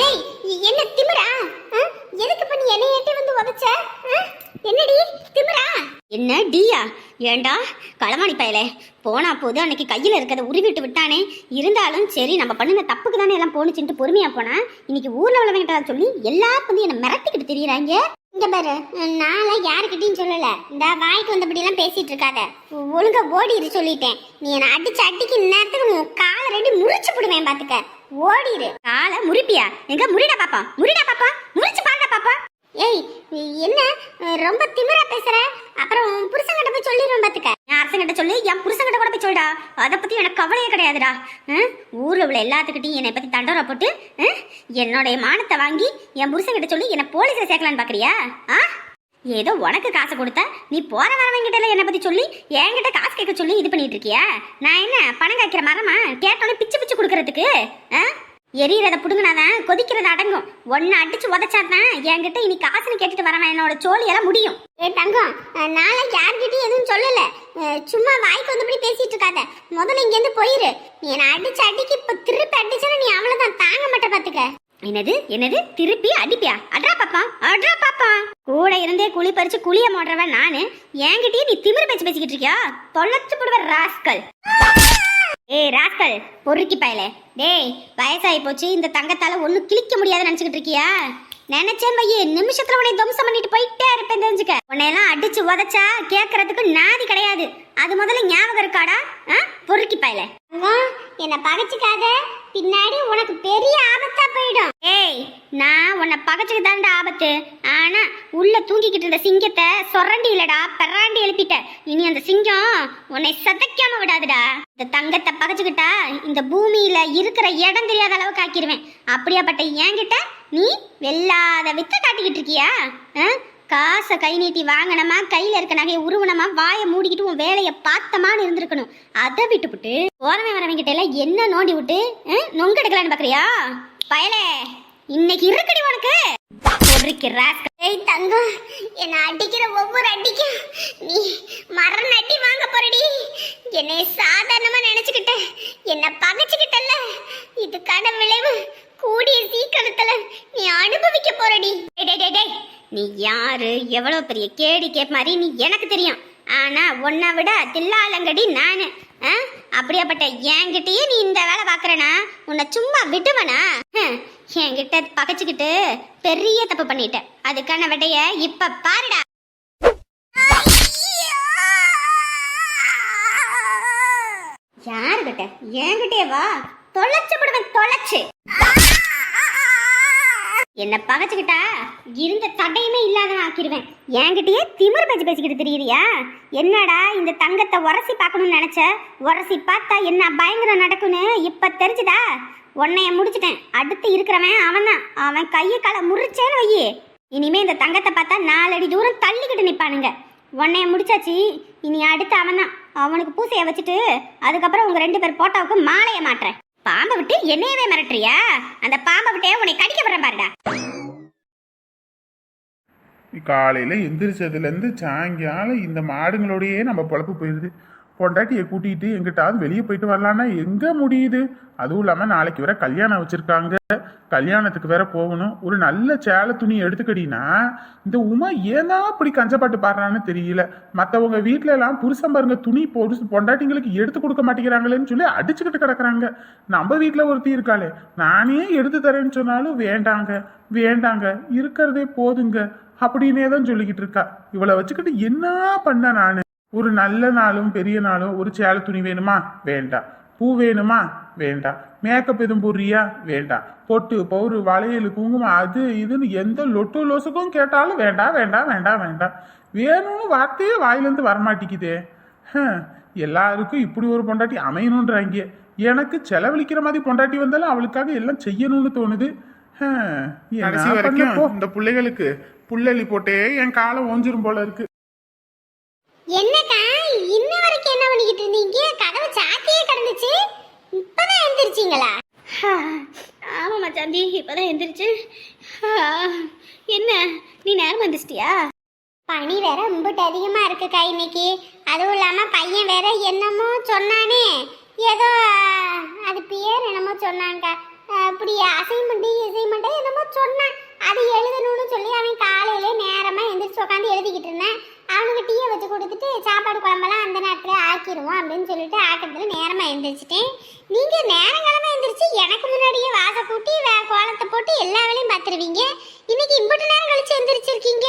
டேய் என்ன திமிரா? எதுக்கு இப்ப நீ என்னை ஏட்டி வந்து உதச்ச? என்னடி? திமிரா? என்ன டியா? ஏண்டா? களவாணி பயலே. போனா போது அன்னைக்கு கையில் இருக்கிறத உருவிட்டு விட்டானே. இருந்தாலும் சரி நம்ம பண்ணின தப்புக்கு தானே எல்லாம் போணுச்சுன்ட்டு பொறுமையா போனா. இன்னைக்கு ஊர்ல உள்ளவங்கிட்ட சொல்லி எல்லாரும் வந்து என்னை மிரட்டிக்கிட்டு தெரியறாங்க. இங்க பாரு நான்லாம் யாருக்கிட்டையும் சொல்லல. இந்த வாய்க்கு வந்தபடி எல்லாம் பேசிட்டு இருக்காத. ஒழுங்கா ஓடிரு சொல்லிட்டேன். நீ என்ன அடிச்சு அடிக்கு நேரத்துக்கு காலை ரெடி முறிச்சு போடுவேன் பாத்துக்க. ஓடிடு கால முறிப்பியா? எங்க முறிடா பாப்பா? முறிடா பாப்பா? முறிச்சு பாருடா பாப்பா. ஏய் என்ன ரொம்ப திமிரா பேசுற? அப்புறம் புருஷங்கிட்ட போய் சொல்லிடுவேன் பாத்துக்க. என் அரசங்கிட்ட சொல்லி என் புருஷங்கிட்ட கூட போய் சொல்டா. அதை பத்தி எனக்கு கவலையே கிடையாதுடா. ஆ? ஊர்ல உள்ள எல்லாத்துக்கிட்டையும் என்னை பத்தி தண்டோரா போட்டு என்னுடைய மானத்தை வாங்கி என் புருஷங்கிட்ட சொல்லி என்னை போலீஸ்ல சேர்க்கலான்னு பாக்குறியா? ஆ? ஏதோ உனக்கு காசை கொடுத்தா? நீ போற வரவங்கிட்ட என்னை பத்தி சொல்லி என்கிட்ட காசு கேட்க சொல்லி இது பண்ணிட்டு இருக்கியா? நான் என்ன பணம் காய்க்கிற மரமா? கேட்டோன்னே பிச்சு பிச்சு கொடுக்கறதுக்கு ஆ? எரியறத புடுங்கினாதான் கொதிக்கிறது அடங்கும். ஒன்னு அடிச்சு உதச்சாதான் என்கிட்ட இனி காசுன்னு கேட்டுட்டு வரவன் என்னோட சோழியெல்லாம் முடியும். ஏ தங்கம் நான் யார்கிட்டயும் எதுவும் சொல்லல. சும்மா வாய்க்கு வந்தபடி பேசிட்டு இருக்காத. முதல்ல இங்கேருந்து போயிரு. நீ என்ன அடிச்சு அடிக்கு இப்ப திருப்பி அடிச்சா நீ அவ்வளவுதான் தாங்க மாட்ட பாத்துக்க. என்னது? என்னது? திருப்பி அடிப்பியா? அட்ரா பாப்பா அட்ரா பாப்பா. கூட இருந்தே குழி பறிச்சு குழிய மோடுறவன் நானு. என்கிட்டயே நீ திமிரு பேச்சு பேசிக்கிட்டு இருக்கியா? தொலைச்சு போடுவ ராஸ்கல். ஏய் ராஸ்கல் பொறுக்கி பயலே. டேய் வயசாகி போச்சு. இந்த தங்கத்தால ஒன்றும் கிழிக்க முடியாதுன்னு நினச்சிக்கிட்டு இருக்கியா? நினைச்சேன் பையே நிமிஷத்துல உன்னை துவம்சம் பண்ணிட்டு போயிட்டே இருப்பேன் தெரிஞ்சுக்க. உன்னையெல்லாம் அடிச்சு உதச்சா கேட்கறதுக்கு நாதி கிடையாது. அது முதல்ல ஞாபகம் இருக்காடா? ஆ? பொறுக்கி பாயல. என்ன பகச்சுக்காத. பின்னாடி உனக்கு பெரிய ஆபத்தா போயிடும். ஏய் நான் உன்னை பகச்சுக்கு ஆபத்து. ஆனா உள்ள தூங்கிக்கிட்டு இருந்த சிங்கத்தை சொரண்டி இல்லடா பெறாண்டி எழுப்பிட்ட. இனி அந்த சிங்கம் உன்னை சதைக்காம விடாதுடா. இந்த தங்கத்தை பகச்சுக்கிட்டா இந்த பூமியில இருக்கிற இடம் தெரியாத அளவுக்கு ஆக்கிருவேன். அப்படியாப்பட்ட என்கிட்ட நீ வெல்லாத வித்த காட்டிக்கிட்டு இருக்கியா? ஆ? காசை கை நீட்டி வாங்கினமா கையில் இருக்க நகையை உருவனமா வாயை மூடிக்கிட்டு உன் வேலையை பார்த்தமான்னு இருந்திருக்கணும். அதை விட்டுப்புட்டு போறவன் வரவங்கிட்ட எல்லாம் என்ன நோண்டி விட்டு ஆ, நொங்கு எடுக்கலான்னு பாக்குறியா? பயலே இன்னைக்கு இருக்குடி உனக்கு. பொறுக்கி ராஸ்கல். ஏய் தங்கம் என்ன அடிக்கிற ஒவ்வொரு அடிக்கும். நீ மரண அடி வாங்க போறடி. என்னை சாதாரணமா நினைச்சுக்கிட்ட என்ன பகைச்சுக்கிட்டல்ல. இதுக்கான விளைவு. கூடிய சீக்கிரத்துல நீ அனுபவிக்க போறடி. நீ யாரு? எவ்வளவு பெரிய கேடி கேப் மாதிரி நீ எனக்கு தெரியும். ஆனா உன்னை விட தில்லாலங்கடி நானு. ஆ? அப்படியாப்பட்ட என்கிட்டயே நீ இந்த வேலை பாக்குறனா உன்னை சும்மா விடுவனா என்கிட்ட பகைச்சுக்கிட்டு பெரிய தப்பு பண்ணிட்ட. அதுக்கான விடைய இப்ப பாருடா. யாருகிட்ட என்கிட்டயே வா. தொலைச்சு விடுவேன் தொலைச்சு. என்ன பகச்சுக்கிட்டா இருந்த தடையுமே இல்லாத ஆக்கிடுவேன் என்கிட்டயே திமிர் பேச்சு பேசிக்கிட்டு தெரியுறியா? என்னடா இந்த தங்கத்தை உரசி பார்க்கணும்னு நினச்ச? உரசி பார்த்தா என்ன பயங்கரம் நடக்கும்னு இப்போ தெரிஞ்சுதா? உன்னைய முடிச்சிட்டேன். அடுத்து இருக்கிறவன் அவன் தான் அவன் கையை காலை முறிச்சேன்னு வையே. இனிமே இந்த தங்கத்தை பார்த்தா நாலடி தூரம் தள்ளிக்கிட்டு நிற்பானுங்க உன்னைய முடிச்சாச்சு. இனி அடுத்து அவன் தான் அவனுக்கு பூசையை வச்சுட்டு அதுக்கப்புறம் உங்கள் ரெண்டு பேர் போட்டோவுக்கு மாலையை மாட்டுறேன். பாம்பை விட்டு என்னையவே மிரட்டுறியா? அந்த பாம்பை விட்டே உன்னை கடிக்க விடுறேன் பாருடா. காலையில் எந்திரிச்சதுலேருந்து சாயங்காலம் இந்த மாடுங்களோடையே நம்ம பொழப்பு போயிடுது பொண்டாட்டியை கூட்டிகிட்டு எங்கிட்டாவது வெளியே போயிட்டு வரலான்னா எங்கே முடியுது? அதுவும் இல்லாமல் நாளைக்கு வேற கல்யாணம் வச்சுருக்காங்க. கல்யாணத்துக்கு வேற போகணும். ஒரு நல்ல சேலை துணி எடுத்துக்கடினா இந்த உமா ஏன்னா அப்படி கஞ்சப்பாட்டு பாடுறான்னு தெரியல. மற்றவங்க வீட்ல எல்லாம் புருஷன் பாருங்க துணி பொருசு பொண்டாட்டிங்களுக்கு எடுத்து கொடுக்க மாட்டேங்கிறாங்களேன்னு சொல்லி அடிச்சுக்கிட்டு கிடக்குறாங்க. நம்ம வீட்டில் ஒருத்தி இருக்காளே நானே எடுத்து தரேன்னு சொன்னாலும் வேண்டாங்க வேண்டாங்க இருக்கிறதே போதுங்க அப்படின்னே தான் சொல்லிக்கிட்டு இருக்கா. இவளை வச்சுக்கிட்டு என்ன பண்ண நான்? ஒரு நல்ல நாளும் பெரிய நாளும் ஒரு சேலை துணி வேணுமா? வேண்டாம் பூ வேணுமா? வேண்டாம் மேக்கப் எதுவும் போடுறியா? வேண்டாம் பொட்டு பவுரு வளையல் குங்குமம் அது இதுன்னு எந்த லொட்டு லொசுக்கும் கேட்டாலும் வேண்டாம் வேண்டாம் வேண்டாம் வேண்டாம் வேணும்னு வார்த்தையே வாயிலேருந்து வரமாட்டேங்குதே. ஹம், எல்லாருக்கும் இப்படி ஒரு பொண்டாட்டி அமையணுன்றாங்க எனக்கு செலவழிக்கிற மாதிரி பொண்டாட்டி வந்தாலும் அவளுக்காக எல்லாம் செய்யணும்னு தோணுது. என்ன கடைசி வரைக்கும் போ. இந்த பிள்ளைகளுக்கு புள்ளலி போட்டே என் காலம் ஓஞ்சிரும் போல இருக்கு. இன்ன பண்ணிக்கிட்டு இருந்தீங்க கதவு சாத்தியே கிடந்துச்சு. இப்பதான் எந்திரிச்சிங்களா ஆமாம் மச்சாந்தி இப்போதான் எந்திரிச்சு என்ன நீ நேரம் வந்துச்சிட்டியா? பனி வேற இம்புட்டு அதிகமா இருக்குக்கா இன்னைக்கு. அதுவும் இல்லாம பையன் வேற என்னமோ சொன்னானே. ஏதோ அது பேர் என்னமோ சொன்னாங்க அஹ், அப்படி அசைன்மெண்ட் அசைன்மெண்ட் என்னமோ சொன்னான். அது எழுதணும்னு சொல்லி அவன் காலையில நேரமா எந்திரிச்சு உட்காந்து எழுதிக்கிட்டு இருந்தேன். அவனுக்கு டீயை வச்சு கொடுத்துட்டு சாப்பாடு குழம்பெல்லாம் அந்த நேரத்துல ஆக்கிடுவோம் அப்படின்னு சொல்லிட்டு ஆக்கிறதுல நேரமா எந்திரிச்சிட்டேன். நீங்க நேரங்கிழமை எந்திரிச்சு எனக்கு முன்னாடியே வாசை கூட்டி வே- கோலத்தை போட்டு எல்லா வேலையும் பார்த்துருவீங்க இன்னைக்கு இம்புட்டு நேரம் கழிச்சு எந்திரிச்சிருக்கீங்க?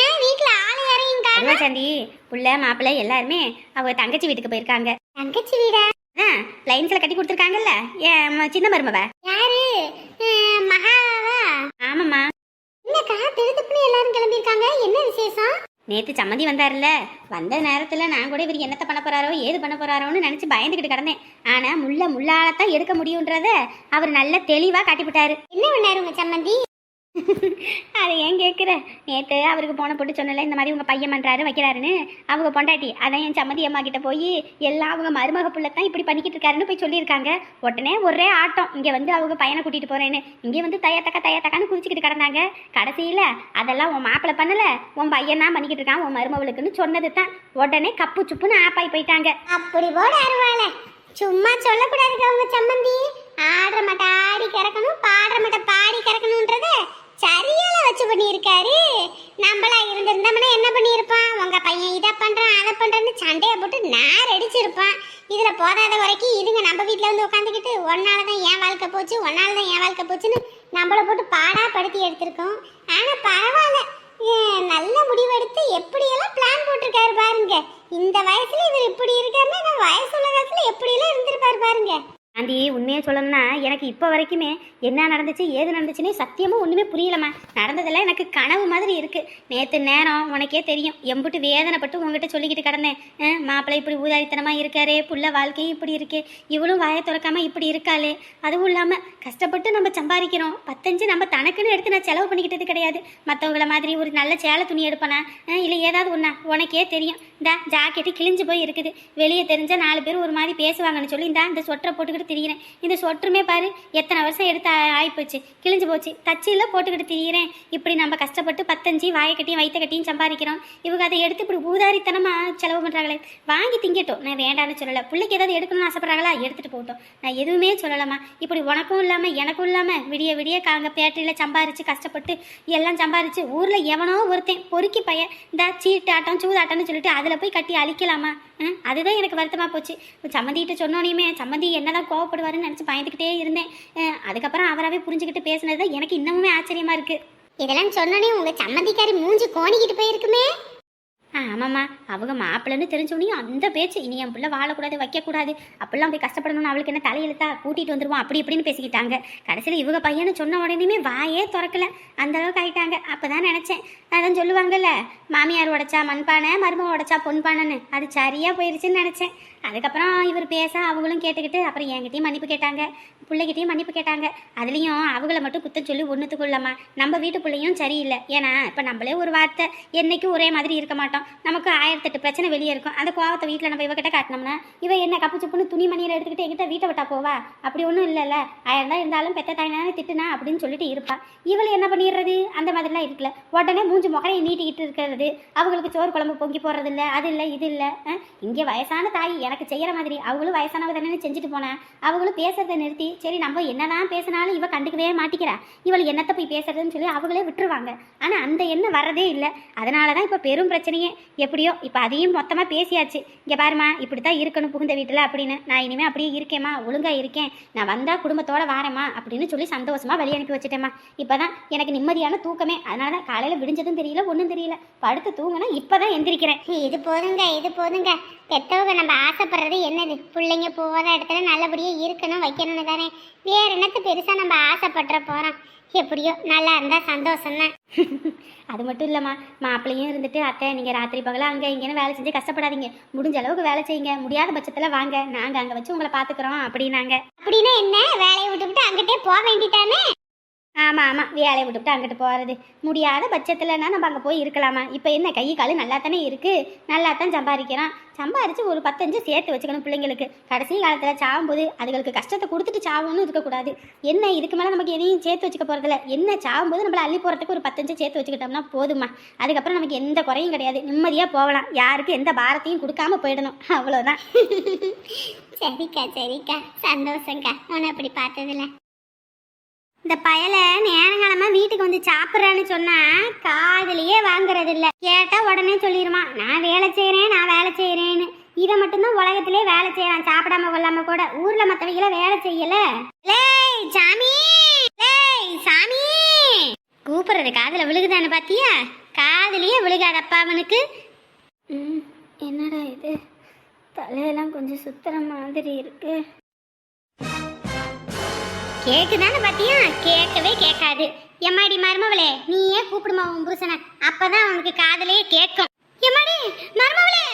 ஏன் வீட்டுல ஆள் யாரையும் அதுவா சாண்டி புள்ள மாப்பிள்ளை எல்லாருமே அவங்க தங்கச்சி வீட்டுக்கு போயிருக்காங்க. தங்கச்சி வீடா? ஆ லைன்ஸ்ல கட்டி கொடுத்துருக்காங்கல்ல. ஏன் சின்ன மருமவ. யாரு? மகாவா? ஆமாம்மா. என்னக்கா திருத்துப்புன்னு எல்லாரும் கிளம்பியிருக்காங்க. என்ன விசேஷம்? நேத்து சம்மந்தி வந்தார்ல வந்த நேரத்துல நான் கூட இவர் என்னத்த பண்ண போறாரோ ஏது பண்ண போறாரோன்னு நினைச்சு பயந்துகிட்டு கிடந்தேன். ஆனா முள்ள முள்ளாலத்தான் எடுக்க முடியுன்றத அவர் நல்ல தெளிவா காட்டிவிட்டாரு. என்ன பண்ணாரு உங்க சம்மந்தி? அதை ஏன் கேட்குற நேற்று அவருக்கு போன போட்டு சொன்னல இந்த மாதிரி உங்கள் பையன் பண்ணுறாரு வைக்கிறாருன்னு. அவங்க பொண்டாட்டி அதான் என் சம்மதி அம்மா கிட்ட போய் எல்லாம் அவங்க மருமக புள்ள தான் இப்படி பண்ணிக்கிட்டு இருக்காருன்னு போய் சொல்லியிருக்காங்க. உடனே ஒரே ஆட்டம். இங்கே வந்து அவங்க பையனை கூட்டிகிட்டு போகிறேன்னு இங்கே வந்து தையத்தக்கா தையத்தக்கான்னு குதிச்சுக்கிட்டு கிடந்தாங்க. கடைசியில் அதெல்லாம் உன் மாப்பிள்ளை பண்ணலை. உன் பையன் தான் பண்ணிக்கிட்டு இருக்கான் உன் மருமவளுக்குன்னு சொன்னது தான் உடனே கப்பு சுப்புன்னு ஆப்பாய் போயிட்டாங்க. அப்படி போட அருவாள. சும்மா சொல்லக்கூடாது அவங்க சம்மந்தி. ஆடுற மாட்ட ஆடி கறக்கணும் பாடுற மாட்ட பாடி கிடக்கணுன்றது சரியால வச்சு பண்ணியிருக்காரு. நம்மளா இருந்திருந்தோம்னா என்ன பண்ணியிருப்பான்? உங்க பையன் இதை பண்றான் அதை பண்ணுறேன்னு சண்டையை போட்டு நார் அடிச்சிருப்பான். இதுல போதாத வரைக்கும் இதுங்க நம்ம வீட்டில் வந்து உட்காந்துக்கிட்டு ஒன்னால தான் என் வாழ்க்கை போச்சு ஒன்னால தான் என் வாழ்க்கை போச்சுன்னு நம்மள போட்டு பாடா படுத்தி எடுத்திருக்கோம். ஆனா பரவாயில்ல. நல்ல முடிவெடுத்து எப்படியெல்லாம் பிளான் போட்டிருக்காரு பாருங்க. இந்த வயசுல இவர் இப்படி இருக்காருன்னா நான் வயசு உள்ள காலத்துல எப்படியெல்லாம் இருந்திருப்பாரு பாருங்க. ஆண்டி உண்மையை சொல்லணும்னா எனக்கு இப்போ வரைக்குமே என்ன நடந்துச்சு ஏது நடந்துச்சுன்னே சத்தியமாக ஒன்றுமே புரியலம்மா. நடந்ததெல்லாம் எனக்கு கனவு மாதிரி இருக்குது நேற்று நேரம் உனக்கே தெரியும். எம்புட்டு வேதனைப்பட்டு உங்ககிட்ட சொல்லிக்கிட்டு கிடந்தேன். மாப்பிள்ளை இப்படி ஊதாரித்தனமாக இருக்காரே புள்ள வாழ்க்கையும் இப்படி இருக்குது இவளும் வாயை திறக்காமல் இப்படி இருக்காளே. அதுவும் இல்லாமல் கஷ்டப்பட்டு நம்ம சம்பாதிக்கிறோம். பத்தஞ்சு நம்ம தனக்குன்னு எடுத்து நான் செலவு பண்ணிக்கிட்டது கிடையாது. மற்றவங்கள மாதிரி ஒரு நல்ல சேலை துணி எடுப்பேனா? இல்லை ஏதாவது ஒன்றா உனக்கே தெரியும். இந்த ஜாக்கெட்டு கிழிஞ்சு போய் இருக்குது. வெளியே தெரிஞ்சால் நாலு பேர் ஒரு மாதிரி பேசுவாங்கன்னு சொல்லி இந்த இந்த சொட்டரை போட்டுக்கிட்டு திரியிறேன். இந்த சொட்டருமே பாரு எத்தனை வருஷம் எடுத்து ஆகிப்போச்சு ஆயிப்போச்சு. கிழிஞ்சு போச்சு. தச்சில போட்டுக்கிட்டு திரியிறேன். இப்படி நம்ம கஷ்டப்பட்டு பத்தஞ்சு வாயை கட்டியும் வயிற்ற கட்டியும் சம்பாதிக்கிறோம். இவங்க அதை எடுத்து இப்படி ஊதாரித்தனமாக செலவு பண்ணுறாங்களே வாங்கி திங்கட்டும். நான் வேண்டான்னு சொல்லலை. பிள்ளைக்கு ஏதாவது எடுக்கணும்னு ஆசைப்படுறாங்களா? எடுத்துகிட்டு போட்டோம் நான் எதுவுமே சொல்லலாமா இப்படி உனக்கும் இல்லாமல் எனக்கும் இல்லாமல் விடிய விடிய காங்க பேட்டரியில் சம்பாரித்து கஷ்டப்பட்டு எல்லாம் சம்பாரிச்சு ஊரில் எவனோ ஒருத்தன் பொறுக்கி பையன் இந்த சீட்டாட்டம் சூதாட்டம்னு சொல்லிட்டு அதில் போய் கட்டி அழிக்கலாமா? அதுதான் எனக்கு வருத்தமாக போச்சு. சம்மந்திகிட்ட சொன்னோனையுமே சம்மந்தி என்னதான் கோவப்படுவாருன்னு நினச்சி பயந்துக்கிட்டே இருந்தேன். அதுக்கப்புறம் அவராகவே புரிஞ்சுக்கிட்டு பேசுனது தான் எனக்கு இன்னமுமே ஆச்சரியமா இருக்கு. இதெல்லாம் சொன்னோனே உங்க சம்மந்திக்காரி மூஞ்சி கோணிக்கிட்டு போயிருக்குமே. ஆமாம்மா. அவங்க மாப்பிள்ளைன்னு தெரிஞ்சோனையும் அந்த பேச்சு இனி என் பிள்ளை வாழக்கூடாது வைக்கக்கூடாது. அப்படிலாம் போய் கஷ்டப்படணும்னு அவளுக்கு என்ன தலையெழுத்தா கூட்டிகிட்டு வந்துருவோம் அப்படி இப்படின்னு பேசிக்கிட்டாங்க. கடைசியில் இவங்க பையனை சொன்ன உடனேயுமே வாயே திறக்கல. அந்த அளவுக்கு ஆயிட்டாங்க. அப்போ தான் நினச்சேன். அதான் சொல்லுவாங்கல்ல மாமியார் உடைச்சா மண்பானை மருமக உடைச்சா பொன்பானைன்னு. அது சரியாக போயிருச்சுன்னு நினச்சேன். அதுக்கப்புறம் இவர் பேச அவங்களும் கேட்டுக்கிட்டு அப்புறம் என்கிட்டயும் மன்னிப்பு கேட்டாங்க. பிள்ளைகிட்டயும் மன்னிப்பு கேட்டாங்க. அதுலேயும் அவங்கள மட்டும் குத்தம் சொல்லி ஒன்றுத்துக்குள்ளம்மா நம்ம வீட்டு பிள்ளையும் சரியில்லை. ஏன்னா இப்போ நம்மளே ஒரு வார்த்தை என்றைக்கும் ஒரே மாதிரி இருக்க மாட்டோம். நமக்கு ஆயிரத்தெட்டு பிரச்சனை வெளியே இருக்கும். அந்த கோவத்தை வீட்டில் நம்ம இவகிட்ட காட்டினோம்னா இவ என்ன கப்பு சுப்புன்னு துணி மணியில் எடுத்துக்கிட்டு எங்கிட்ட வீட்டை விட்டா போவா? அப்படி ஒன்றும் இல்லைல்ல. ஆயிரம் தான் இருந்தாலும் பெத்த தாயினானே திட்டுனா அப்படின்னு சொல்லிட்டு இருப்பா. இவள் என்ன பண்ணிடுறது? அந்த மாதிரிலாம் இருக்குல்ல உடனே மூஞ்சி முகரையை நீட்டிக்கிட்டு இருக்கிறது. அவங்களுக்கு சோறு குழம்பு பொங்கி போடுறது இல்லை அது இல்லை இது இல்லை. இங்கே வயசான தாய் எனக்கு செய்கிற மாதிரி. அவங்களும் வயசானவ தானே செஞ்சுட்டு போனேன் அவங்களும் பேசுறதை நிறுத்தி சரி நம்ம என்னதான் பேசினாலும் இவ கண்டுக்கவே மாட்டிக்கிறா. இவள் என்னத்தை போய் பேசுறதுன்னு சொல்லி அவங்களே விட்டுருவாங்க. ஆனால் அந்த எண்ணம் வரதே இல்லை. அதனால தான் இப்போ பெரும் பிரச்சனையே. எப்படியோ இப்போ அதையும் மொத்தமாக பேசியாச்சு. இங்கே பாருமா இப்படி தான் இருக்கணும் புகுந்த வீட்டில் அப்படின்னு. நான் இனிமே அப்படியே இருக்கேம்மா ஒழுங்கா இருக்கேன். நான் வந்தா குடும்பத்தோட வாரேம்மா அப்படின்னு சொல்லி சந்தோஷமா வழி அனுப்பி வச்சுட்டேம்மா. இப்போதான் எனக்கு நிம்மதியான தூக்கமே. அதனால தான் காலையில் விடிஞ்சதும் தெரியல ஒன்றும் தெரியல. படுத்து தூங்கினா இப்போதான் எந்திரிக்கிறேன். இது போதுங்க இது போதுங்க. பெத்தவங்க நம்ம ஆசைப்படுறது என்னது? பிள்ளைங்க போகாத இடத்துல நல்லபடியா இருக்கணும் வைக்கணும்னு தானே. வேற என்னத்த பெருசா நம்ம ஆசைப்படுற போறோம்? எப்படியோ நல்லா இருந்தா சந்தோஷம் தான் அது மட்டும் இல்லைம்மா. மாப்பிள்ளையும் இருந்துட்டு அத்தை நீங்கள் ராத்திரி பகலாக அங்கே இங்கேன்னு வேலை செஞ்சு கஷ்டப்படாதீங்க. முடிஞ்ச அளவுக்கு வேலை செய்யுங்க. முடியாத பட்சத்தில் வாங்க. நாங்கள் அங்கே வச்சு உங்களை பார்த்துக்குறோம் அப்படின்னாங்க. அப்படின்னா என்ன? வேலையை விட்டுவிட்டு அங்கிட்டே போக வேண்டிட்டானே ஆமாம் ஆமாம் வேலையை விட்டுவிட்டு அங்கிட்டு போகிறது முடியாத பட்சத்தில்னா நம்ம அங்கே போய் இருக்கலாமா? இப்போ என்ன கை கால் நல்லா தானே இருக்குது நல்லா தான் சம்பாதிக்கிறோம் சம்பாரித்து ஒரு பத்தஞ்சு சேர்த்து வச்சுக்கணும் பிள்ளைங்களுக்கு. கடைசி காலத்தில் சாகும்போது அதுகளுக்கு கஷ்டத்தை கொடுத்துட்டு சாவுன்னு இருக்கக்கூடாது. என்ன இதுக்கு மேலே நமக்கு எதையும் சேர்த்து வச்சுக்க போகிறதில்ல என்ன சாகும்போது நம்மளை அள்ளி போகிறதுக்கு ஒரு பத்தஞ்சு சேர்த்து வச்சுக்கிட்டோம்னா போதுமா அதுக்கப்புறம் நமக்கு எந்த குறையும் கிடையாது. நிம்மதியாக போகலாம். யாருக்கு எந்த பாரத்தையும் கொடுக்காம போயிடணும். அவ்வளோதான் சரிக்கா சரிக்கா. சந்தோஷங்க்கா உன்னை அப்படி பார்த்ததில்ல. இந்த பயலை நேரங்காலமா வீட்டுக்கு வந்து சாப்பிட்றான்னு சொன்னா காதலியே வாங்குறது இல்ல கேட்டா உடனே சொல்லிடுமா நான் வேலை செய்கிறேன் நான் வேலை செய்கிறேன்னு இதை மட்டும்தான் உலகத்திலே வேலை செய்யறான் சாப்பிடாம கொள்ளாம கூட. ஊர்ல மத்தவங்கள வேலை செய்யல. லேய் சாமி! லேய் சாமி! கூப்பிடுறது காதுல விழுகுதான்னு பாத்தியா? காதலியே விழுகாதப்பா அவனுக்கு. ம், என்னடா இது? தலையெல்லாம் கொஞ்சம் சுத்துற மாதிரி இருக்கு. கேக்குதானே பாத்தியா? கேட்கவே கேட்காது. எம்மாடி மருமவளே நீயே கூப்பிடுமா உன் புருஷனை? அப்பதான் அவனுக்கு காதலே கேட்கும். எம்மாடி மருமவளே!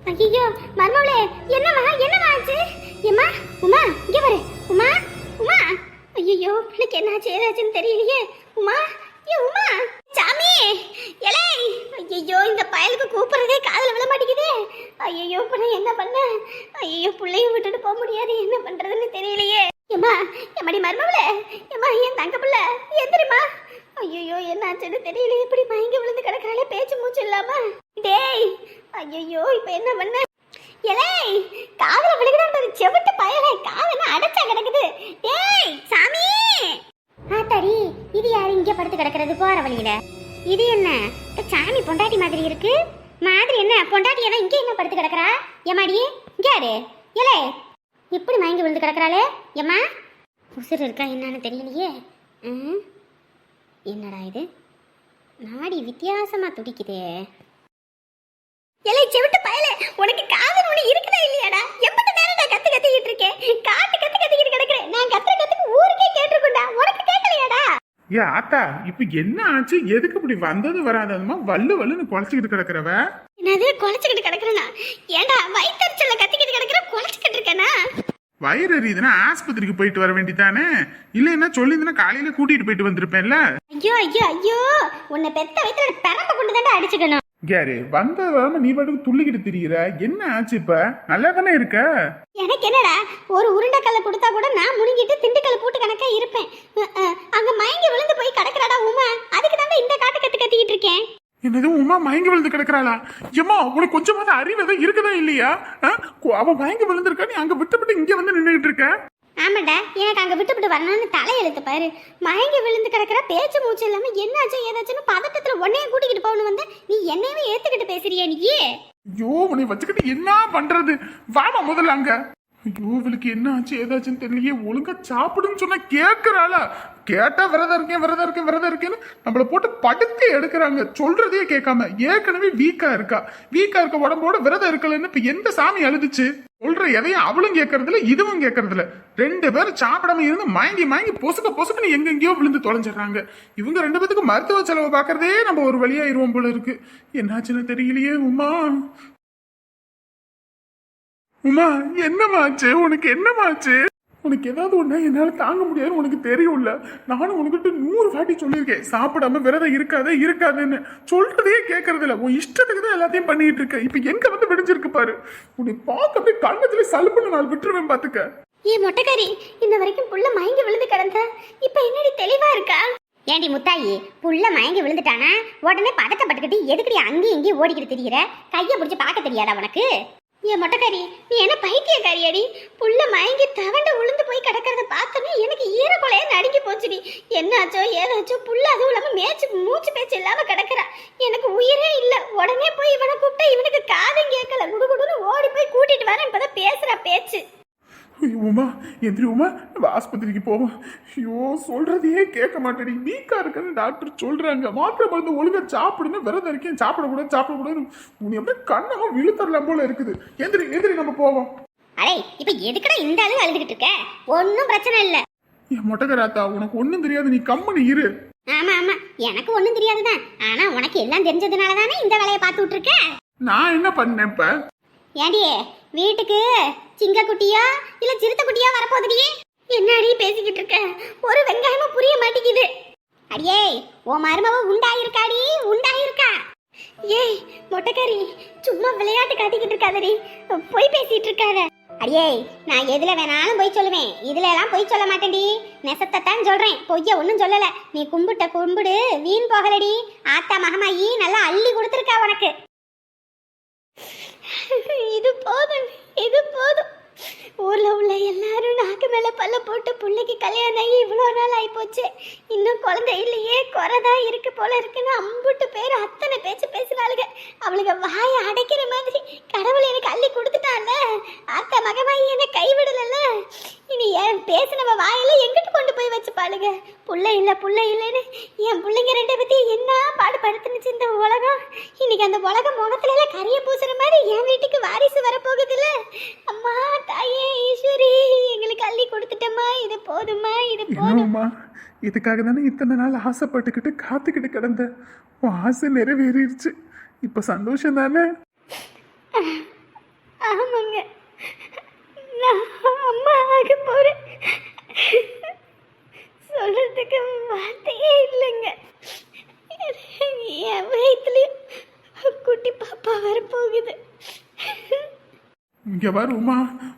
ஐயோ மருமவளே என்னம்மா என்னம்மா ஆச்சு? எம்மா உமா இங்க பாரு. உமா உமா. ஐயோ எனக்கு என்னாச்சு ஏதாச்சுன்னு தெரியலையே. உமா ஏ உமா. சாமி எலே ஐயோ இந்த பயலுக்கு கூப்பிடுறதே காதல விழ மாட்டேங்குதே. ஐயோ இப்ப நான் என்ன பண்ண ஐயோ பிள்ளைய விட்டுட்டு போக முடியாது. என்ன பண்றதுன்னு தெரியலையே. ஏம்மா எம்மாடி மருமவளே? எம்மா என் தங்க பிள்ளை? எந்திரிம்மா ஐயோ என்னாச்சுன்னு தெரியல. இப்படி மயங்கி விழுந்து கிடக்குறாளே பேச்சு மூச்சு இல்லாம. டேய் ஐயோ இப்ப என்ன பண்ண? எலே காதுல விழுகுதான் செவிட்டு பயலே காதல அடைச்சா கிடக்குது. டேய் சாமி! ஆத்தாடி இது யாரு இங்க படுத்து கிடக்குறது? போற வழியில. இது என்ன? சாமி பொண்டாட்டி மாதிரி இருக்கு? மாதிரி என்ன? பொண்டாட்டி எல்லாம் இங்கே என்ன படுத்து கிடக்குறா? ஏமாடி இங்கே யாரு? எலே இப்படி மயங்கி விழுந்து கிடக்குறாளே? ஏம்மா? உசுர் இருக்கா என்னன்னு தெரியலையே. ம், என்னடா இது? நாடி வித்தியாசமா துடிக்குதே. எலை செவிட்டு பயலே உனக்கு காதல் ஒண்ணு இருக்குதா இல்லையாடா? எண்பது நேரம் நான் கத்து கத்திக்கிட்டு இருக்கேன். காட்டு கத்து கத்திக்கிட்டு கிடக்குறேன். நான் கத்துற கத்துக்கு ஊருக்கே கேட்டிருக்குண்டா உனக்கு கேட்கலையாடா? ஏ ஆத்தா இப்ப என்ன ஆச்சு? எதுக்கு இப்படி வந்தது வராததுமா வல்லு வல்லுன்னு குழச்சிக்கிட்டு கிடக்குறவ. என்னது? குலைச்சிக்கிட்டு கிடக்குறேனா ஏன்டா வயிற்றுச்சல இருக்கேனா வயிறு எரியுதுன்னா ஆஸ்பத்திரிக்கு போயிட்டு வர வேண்டியதானே? இல்லைன்னா சொல்லியிருந்தா காலையில கூட்டிட்டு போயிட்டு வந்திருப்பேன்ல? ஐயோ ஐயோ ஐயோ! உன்னை பெத்த வயிற்றுல பிறம்ப கொண்டு தாண்டா அடிச்சுக்கணும். கேரு வந்த வராம நீ பாட்டுக்கு துள்ளிக்கிட்டு திரியிற. என்ன ஆச்சு இப்ப? நல்லா தானே இருக்க? எனக்கு என்னடா ஒரு உருண்டைக்கல்ல கொடுத்தா கூட நான் முழுங்கிட்டு திண்டுக்கல்ல போட்டு கணக்கா இருப்பேன். அங்க மயங்கி விழுந்து போய் கிடக்குறாடா உமா? அதுக்கு தாண்டா இந்த காட்டு கத்து கத்திக்கிட்டு இருக்கேன். என்னது உமா மயங்கி விழுந்து கிடக்குறாளா? ஏம்மா உனக்கு கொஞ்சமாவது அறிவு எதுவும் இருக்குதா இல்லையா? அவ மயங்கி விழுந்திருக்கா நீ அங்க விட்டு விட்டு இங்க வந்து நின்றுட்டு இருக்க? ஆமாண்டா எனக்கு அங்க விட்டு விட்டு வரணும்னு தலையெழுத்து பாரு. மயங்கி விழுந்து கிடக்குற பேச்சு மூச்சு இல்லாம என்னாச்சு ஏதாச்சுன்னு பதட்டத்துல உன்னைய கூட்டிக்கிட்டு போகணும் வந்து நீ என்னையவே ஏத்துக்கிட்டு பேசுறியா நீ ஐயோ உன்னை வச்சுக்கிட்டு என்ன பண்றது? வாமா முதல்ல அங்க. ஐயோ இவளுக்கு என்ன ஆச்சு ஏதாச்சுன்னு தெரியலையே ஒழுங்கா சாப்பிடுன்னு சொன்னா கேட்கறாள கேட்டா விரதம் இருக்கேன் விரதம் இருக்கேன் விரதம் இருக்கேன்னு நம்மளை போட்டு படுத்து எடுக்கிறாங்க. சொல்றதே கேட்காம ஏற்கனவே வீக்கா இருக்கா? வீக்கா இருக்க உடம்போட விரதம் இருக்கலன்னு இப்ப எந்த சாமி அழுதுச்சு? சொல்ற எதையும் அவளும் கேட்கறதில்ல இதுவும் கேட்கறதில்ல ரெண்டு பேரும் சாப்பிடாம இருந்து மயங்கி மயங்கி பொசுக்க பொசுக்குன்னு எங்கெங்கேயோ விழுந்து தொலைஞ்சிடுறாங்க. இவங்க ரெண்டு பேத்துக்கு மருத்துவ செலவு பார்க்கறதே நம்ம ஒரு வழியாயிருவோம் போல இருக்கு. என்னாச்சுன்னு தெரியலையே உமா. உமா என்னமாச்சு? உனக்கு என்னமாச்சு? உனக்கு ஏதாவது ஒண்ணா என்னால் தாங்க முடியாதுன்னு உனக்கு தெரியும்ல. நானும் உனக்கிட்ட நூறு வாட்டி சொல்லியிருக்கேன். சாப்பிடாம விரதம் இருக்காத இருக்காதுன்னு. சொல்றதே கேட்கறது இல்லை உன் இஷ்டத்துக்கு தான் எல்லாத்தையும் பண்ணிட்டு இருக்க. இப்போ எங்க வந்து விடிஞ்சிருக்கு பாரு. உன்னை பார்க்க அப்படியே கண்ணத்துல சலுப்புன்னு நான் விட்டுருவேன் பாத்துக்க. ஏ மொட்டைக்காரி இந்த வரைக்கும் புள்ள மயங்கி விழுந்து கிடந்த. இப்ப என்னடி தெளிவா இருக்கா? ஏண்டி முத்தாயி புள்ள மயங்கி விழுந்துட்டானா? உடனே பதட்டப்பட்டுக்கிட்டு எதுக்கடி அங்கேயும் இங்கேயும் ஓடிக்கிட்டு திரியிற? கையை பிடிச்சி பார்க்க தெரியாதா உனக்கு? ஏ மொட்டைக்காரி? நீ என்ன பைத்தியக்காரியாடி? புள்ள மயங்கி தவண்டு உளுந்து போய் கிடக்கிறத பார்த்தோன்னே எனக்கு ஈரக்குலையே நடுங்கி போச்சுடி. என்னாச்சோ ஏதாச்சோ புள்ள அதுவும் இல்லாமல் மேய்ச்சி மூச்சு பேச்சு இல்லாமல் கிடக்குறா. எனக்கு உயிரே இல்லை. உடனே போய் இவனை கூப்பிட்டா இவனுக்கு காதும் கேட்கல. குடுகுடுன்னு ஓடி போய் கூட்டிட்டு வரேன். இப்போதான் பேசுகிறா பேச்சு. ஐயோ, உமா எந்திரி உமா நம்ம ஆஸ்பத்திரிக்கு போவோம். ஐயோ சொல்றதையே கேட்க மாட்டேடி. வீக்கா இருக்குன்னு டாக்டர் சொல்றாங்க. மாத்திரை மருந்து ஒழுங்கா சாப்பிடுன்னு விரதம் இருக்கேன். சாப்பிடக்கூடாது சாப்பிடக்கூடாது உன்னை அப்படியே கண்ணமா விழுத்தரலாம் போல இருக்குது. எந்திரி எந்திரி நம்ம போவோம். அடே இப்ப எதுக்குடா இந்த அளவு அழுதுகிட்டு இருக்க? ஒன்னும் பிரச்சனை இல்ல. என் மொட்டக்கராத்தா உனக்கு ஒண்ணும் தெரியாது. நீ கம்மனு இரு. ஆமா ஆமா. எனக்கு ஒண்ணும் தெரியாதுதான். ஆனா உனக்கு எல்லாம் தெரிஞ்சதுனால தானே இந்த வேலையை பார்த்து விட்டுருக்க நான் என்ன பண்ணேன் இப்ப? ஏண்டியே வீட்டுக்கு சிங்க குட்டியா இல்ல சிறுத்தை குட்டியா வரப்போகுதுடியே என்னடி பேசிக்கிட்டு இருக்க? ஒரு வெங்காயமும் புரிய மாட்டேங்குது. அடியே உன் மருமவ உண்டாயிருக்காடி உண்டாயிருக்கா? ஏய் மொட்டைக்காரி சும்மா விளையாட்டு காட்டிக்கிட்டு இருக்காதடி. போய் பேசிட்டு இருக்காத. அடியே நான் எதுல வேணாலும் போய் சொல்லுவேன். இதுல எல்லாம் போய் சொல்ல மாட்டேன்டி. நெசத்தைத்தான் சொல்றேன். பொய்ய ஒன்றும் சொல்லல. நீ கும்பிட்ட கும்பிடு வீண் போகலடி. ஆத்தா மகமாயி நல்லா அள்ளி கொடுத்துருக்கா உனக்கு. இது போதும் இது போதும். ஊர்ல உள்ள எல்லாரும் நாக்கு மேல பல்ல போட்டு பிள்ளைக்கு கல்யாணம் ஆகி இவ்வளோ நாள் ஆகிப்போச்சு இன்னும் குழந்தை இல்லையே குறைதான் இருக்கு போல இருக்குன்னு அம்புட்டு பேர் அத்தனை பேச்சு பேசினாளுங்க அவளுங்க வாயை அடைக்கிற மாதிரி கடவுள் எனக்கு அள்ளி கொடுத்துட்டான்ல. அத்தை மகமாயி என்னை கைவிடலைல்ல. இனி என் பேசினவ வாயெல்லாம் எங்கிட்டு கொண்டு போய் வச்சுப்பாளுங்க புள்ள இல்ல புள்ள இல்லைன்னு என் பிள்ளைங்க ரெண்டை பத்தி என்ன பாடுபடுத்துனுச்சு இந்த உலகம்? இன்னைக்கு அந்த உலகம் முகத்துல எல்லாம் கரிய பூசுற மாதிரி என் வீட்டுக்கு வாரிசு வரப்போகுதுல்ல? அம்மா தாயே ஈஸ்வரி எங்களுக்கு அள்ளி கொடுத்துட்டம்மா. இது போதுமா இது போதும். என்னம்மா? இதுக்காக தானே இத்தனை நாள் ஆசைப்பட்டுக்கிட்டு காத்துக்கிட்டு கிடந்த? உன் ஆசை நிறைவேறிடுச்சு. இப்ப சந்தோஷம் தானே? ஆமாங்க நான் அம்மா ஆக போறேன் சொல்றதுக்கு வார்த்தையே இல்லைங்க என் வயிற்றுலையும் குட்டி பாப்பா வரப்போகுது இங்க பாரு உமா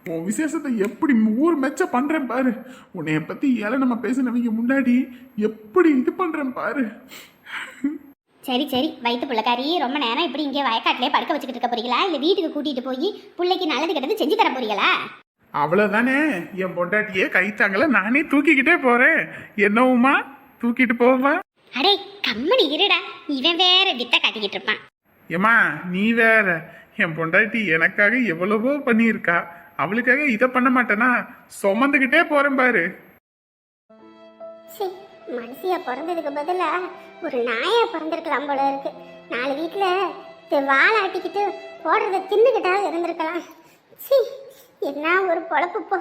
உன் விசேஷத்தை எப்படி ஊர் மெச்ச பண்றேன் பாரு. உன்னைய பத்தி ஏல நம்ம பேசினவங்க முன்னாடி எப்படி இது பண்றேன் பாரு. சரி சரி. வயிற்று பிள்ளைக்காரி ரொம்ப நேரம் இப்படி இங்கே வயக்காட்டிலே படுக்க வச்சுக்கிட்டு இருக்க போறீங்களா? இல்லை வீட்டுக்கு கூட்டிட்டு போய் பிள்ளைக்கு நல்லது கெட்டது செஞ்சு தர போறீங்களா? அவ்வளவுதானே. என் பொண்டாட்டியே கைத்தாங்கல நானே தூக்கிக்கிட்டே போறேன். என்ன உமா தூக்கிட்டு போவா? அடே கம்மனி இருடா. இவன் வேற வித்த காட்டிக்கிட்டு இருப்பான். ஏமா நீ வேற. என் பொண்டாட்டி எனக்காக எவ்வளவோ பண்ணியிருக்கா. அவளுக்காக இதை பண்ண மாட்டேனா? சுமந்துக்கிட்டே போறேன் பாரு. சரி மனுஷியா பிறந்ததுக்கு பதிலா ஒரு நாயா பிறந்திருக்கலாம் போல இருக்கு. நாலு வீட்டில் வாழை ஆட்டிக்கிட்டு போடுறத தின்னுக்கிட்டாவது இருந்திருக்கலாம். சி என்ன ஒரு பொழப்பு போ.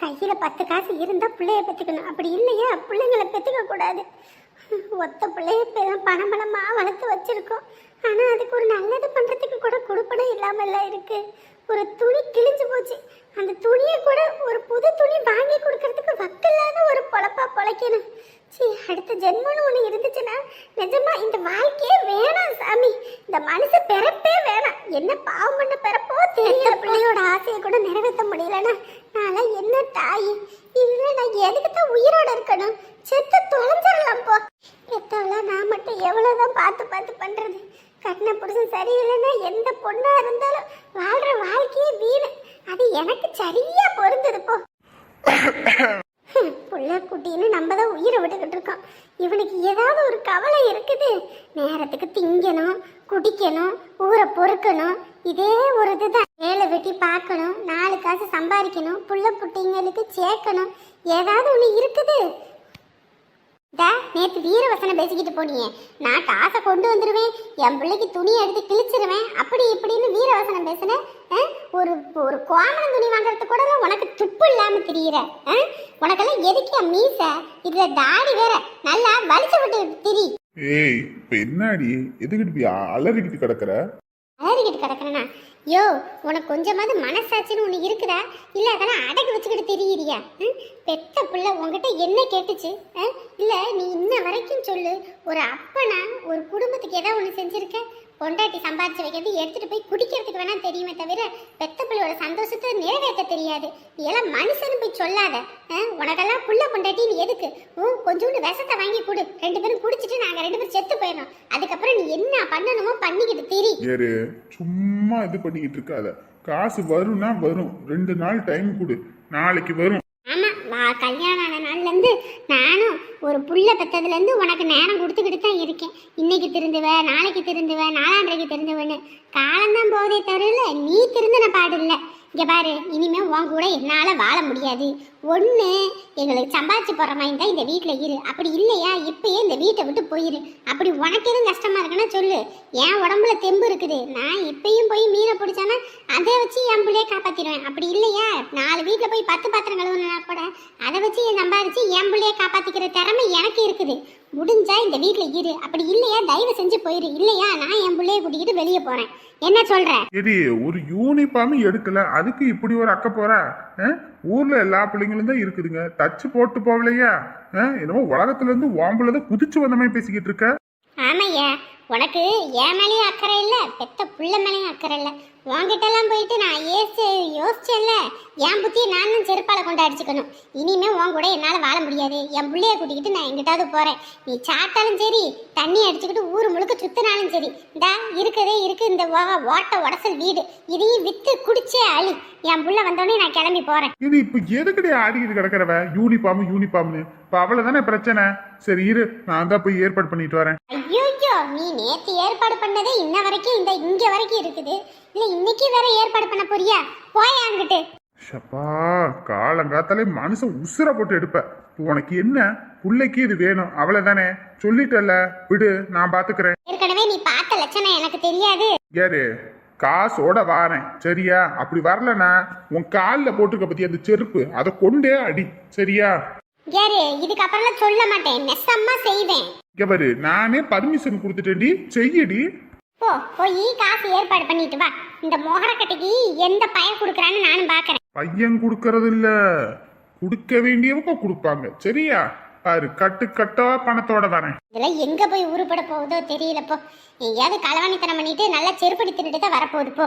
கையில பத்து காசு இருந்தா பிள்ளைய பெற்றுக்கணும் அப்படி இல்லையா? பிள்ளைங்களை பெற்றுக்க கூடாது ஒத்த பிள்ளைய பணம் பணமா வளர்த்து வச்சிருக்கோம். ஆனா அதுக்கு ஒரு நல்லது பண்றதுக்கு கூட கொடுப்பனம் இல்லாமல்லாம் இருக்கு. ஒரு துணி கிழிஞ்சு போச்சு. அந்த துணியை கூட ஒரு புது துணி வாங்கி கொடுக்கறதுக்கு வக்கில்லாத ஒரு பொழப்பா பொழைக்கணும். சீ அடுத்த ஜென்மனு ஒன்று இருந்துச்சுன்னா நிஜமா இந்த வாழ்க்கையே வேணாம் சாமி இந்த மனுஷ பிறப்பே வேணாம் என்ன பாவம் பண்ண பிறப்போ தெரியல பிள்ளையோட ஆசையை கூட நிறைவேற்ற முடியலன்னா நான் என்ன தாய் இதுல நான் எதுக்கு தான் உயிரோட இருக்கணும் செத்து தொலைஞ்சிடலாம் போ பெத்தவளா நான் மட்டும் எவ்வளவுதான் பார்த்து பார்த்து பண்றது கட்டின புருஷன் சரியில்லைன்னா எந்த பொண்ணா இருந்தாலும் வாழ்ற வாழ்க்கையே வீணு அது எனக்கு சரியா பொருந்தது போ ஹம், புள்ள குட்டின்னு நம்ம தான் உயிரை விட்டுக்கிட்டு இருக்கோம் இவனுக்கு ஏதாவது ஒரு கவலை இருக்குது நேரத்துக்கு திங்கணும் குடிக்கணும் ஊரை பொறுக்கணும் இதே ஒரு இதுதான் வேலை வெட்டி பார்க்கணும் நாலு காசு சம்பாதிக்கணும் புள்ள புட்டிங்களுக்கு சேர்க்கணும். ஏதாவது ஒன்று இருக்குது? டா நேத்து வீரவசனம் பேசிக்கிட்டு போனியே. நான் காசை கொண்டு வந்துடுவேன் என் பிள்ளைக்கு துணி எடுத்து கிழிச்சிருவேன். அப்படி இப்படின்னு வீரவசனம் பேசுனேன் ஆ? ஒரு ஒரு கோமணம் துணி வாங்குறதுக்கு கூட உனக்கு துப்பு இல்லாம தெரியுற ஆ? உனக்கெல்லாம் எதுக்கு என் மீச? இதுல தாடி வேற நல்லா வலிச்சு விட்டு திரி. ஏய் இப்ப என்னடி? எதுக்கிட்டு அலறிக்கிட்டு கிடக்குற? அலறிக்கிட்டு கிடக்குறேனா? யோ உனக்கு கொஞ்சமாவது மனசாட்சின்னு ஒன்று இருக்குதா? இல்லை அதெல்லாம் அடகு வச்சுக்கிட்டு தெரியுறியா? ம்? பெத்த பிள்ளை உங்ககிட்ட என்ன கேட்டுச்சு? இல்லை நீ இன்ன வரைக்கும் சொல்லு. ஒரு அப்பனா ஒரு குடும்பத்துக்கு ஏதாவது ஒன்று செஞ்சுருக்க? பொண்டாட்டி சம்பாதிச்சு வைக்கிறது எடுத்துட்டு போய் குடிக்கிறதுக்கு வேணா தெரியுமே தவிர பெத்த பிள்ளையோட சந்தோஷத்தை நிறைவேற்ற தெரியாது. நீ எல்லாம் மனுஷன்னு போய் சொல்லாத? உனக்கெல்லாம் புள்ள பொண்டாட்டி நீ எதுக்கு? ஓ கொஞ்சோண்டு விஷத்தை வாங்கி கொடு. ரெண்டு பேரும் குடிச்சிட்டு நாங்கள் ரெண்டு பேரும் செத்து போயிடணும். அதுக்கப்புறம் நீ என்ன பண்ணணுமோ பண்ணிக்கிட்டு தெரி. சும்மா இது பண்ணிக்கிட்டு இருக்காத. காசு வரும்னா வரும். ரெண்டு நாள் டைம் கொடு. நாளைக்கு வரும். ஆமா கல்யாணம் ஆன நாள்ல இருந்து நானும் ஒரு புள்ள பெத்ததுலேருந்து உனக்கு நேரம் கொடுத்துக்கிட்டு தான் இருக்கேன். இன்னைக்கு திருந்துவ நாளைக்கு திருந்துவ நாளான்றைக்கு திருந்துவன்னு. காலம்தான் போதே தவிர நீ திருந்தின பாடு இல்லை. இங்க பாரு இனிமே உன் கூட என்னால வாழ முடியாது. ஒண்ணு எங்களுக்கு சம்பாதிச்சு போற மாதிரி தான் இந்த வீட்டில் இரு. அப்படி இல்லையா? இப்பயே இந்த வீட்டை விட்டு போயிரு. அப்படி உனக்கு எதுவும் கஷ்டமா இருக்குன்னா சொல்லு. என் உடம்புல தெம்பு இருக்குது. நான் இப்பயும் போய் மீனை பிடிச்சானா அதை வச்சு என் பிள்ளைய காப்பாத்திடுவேன். அப்படி இல்லையா? நாலு வீட்டில் போய் பத்து பாத்திரம் கழுவுனா கூட அதை வச்சு என் சம்பாதிச்சு என் பிள்ளைய காப்பாத்திக்கிற திறமை எனக்கு இருக்குது. முடிஞ்சா இந்த வீட்டில் இரு. அப்படி இல்லையா தயவு செஞ்சு போயிரு. இல்லையா நான் என் பிள்ளைய கூட்டிக்கிட்டு வெளியே போறேன். என்ன சொல்ற? எடி ஒரு யூனிஃபார்ம் எடுக்கல. அதுக்கு இப்படி ஒரு அக்க போறா? ஊர்ல எல்லா பிள்ளைங்களும் தான் இருக்குதுங்க. தச்சு போட்டு போகலையா? என்னமோ உலகத்துல இருந்து வாம்புல தான் குதிச்சு வந்த மாதிரி பேசிக்கிட்டு இருக்க? ஆமையா உனக்கு என் மேலேயும் அக்கறை இல்ல பெத்த புள்ள மேலேயும் அக்கறை இல்ல. உன்கிட்டலாம் போயிட்டு நான் ஏசு யோசிச்சேன்ல. என் புத்தியை நான் தான் செருப்பால கொண்டு அடிச்சுக்கணும். இனிமே உன் கூட என்னால வாழ முடியாது. என் புள்ளைய கூட்டிக்கிட்டு நான் எங்கிட்டாவது போறேன். நீ சாப்பிட்டாலும் சரி தண்ணி அடிச்சுக்கிட்டு ஊர் முழுக்க சுத்தினாலும் சரி. இந்தா இருக்கதே இருக்கு. இந்த ஓட்ட உடசல் வீடு. இதையும் வித்து குடிச்சே அழி. என் புள்ள வந்தோடனே நான் கிளம்பி போறேன். இது இப்ப எதுக்கடி ஆடிக்கிட்டு கிடக்கிறவ? யூனிஃபார்ம் யூனிஃபார்ம்னு இப்ப அவளை தானே பிரச்சனை? சரி இரு. நான் தான் போய் ஏற்பாடு பண்ணிட்டு வரேன். நீ நேத்து ஏற்பாடு பண்ணதே இன்ன வரைக்கும் இந்த இங்க வரைக்கும் இருக்குது. இல்ல இன்னைக்கு வேற ஏற்பாடு பண்ண போறியா? போய் அங்கிட்டு. ஷப்பா காலங்காத்தாலே மனுஷன் உசுர போட்டு எடுப்ப. உனக்கு என்ன? புள்ளைக்கு இது வேணும். அவ்வளவுதானே? சொல்லிட்டல்ல. விடு நான் பாத்துக்கிறேன். ஏற்கனவே நீ பார்த்த லட்சணம் எனக்கு தெரியாது. யாரு காசோட வாரேன். சரியா? அப்படி வரலனா உன் காலில் போட்டுக்க பத்தி அந்த செருப்பு? அதை கொண்டே அடி. சரியா? யாரு? இதுக்கப்புறம் சொல்ல மாட்டேன். நெசமா செய்வேன். இங்க பாரு நானே பர்மிஷன் கொடுத்துட்டேன்டி. செய்யடி. போ போய் காசு ஏற்பாடு பண்ணிட்டு வா. இந்த மோகரக்கட்டைக்கு எந்த பயம் கொடுக்குறான்னு நானும் பாக்குறேன். பையன் கொடுக்கறது இல்ல கொடுக்க வேண்டியவங்க கொடுப்பாங்க. சரியா? பாரு கட்டு கட்டா பணத்தோட வரேன். இதெல்லாம் எங்க போய் உருப்பட போகுதோ தெரியல போ. எங்கேயாவது களவாணித்தனம் பண்ணிட்டு நல்லா செருப்படி தின்னுட்டு தான் வரப்போகுது போ.